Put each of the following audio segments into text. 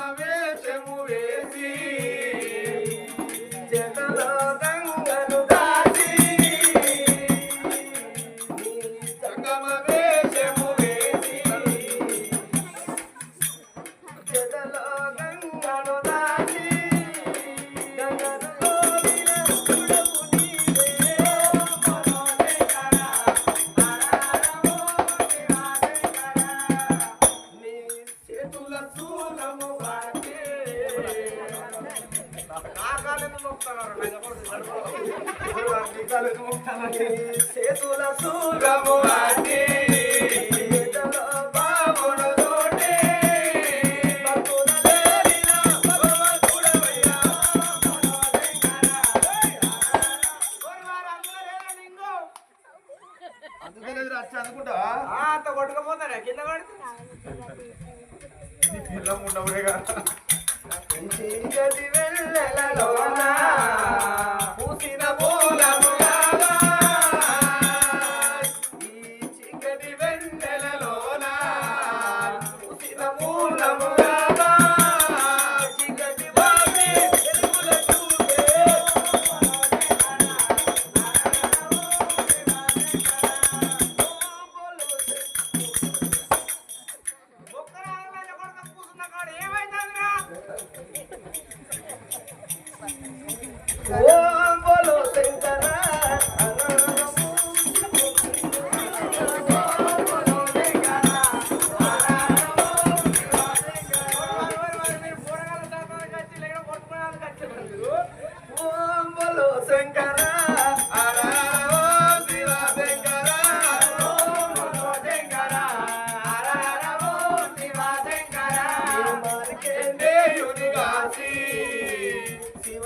Uma 边 అనుకుంటా అంత కొట్టుకపోతారా? కింద ఓం బోలో శంకర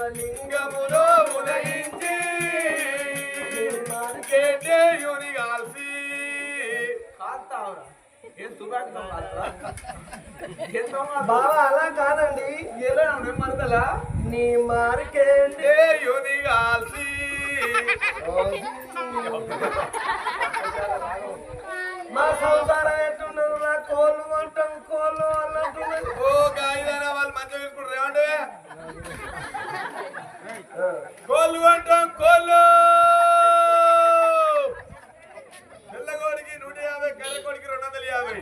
శివలింగములో ఉదయించి మార్కండేయునిగాసి బాబా అలా కాదండి. ఎలా మరదలా నీ మార్కండేయునిగాసి మా సంసారం ఎట్టున్నది నా కోళ్ళు అంటాం కోళ్ళు అన్నట్టున్నది. ఓ గాయదారా వాళ్ళు మంచిగా చూసుకుంటారు. ఏమంటే? కోళ్ళు అంటాం కోళ్ళు పిల్లగోడికి నూట యాభై కర్రకోడికి రెండు వందల యాభై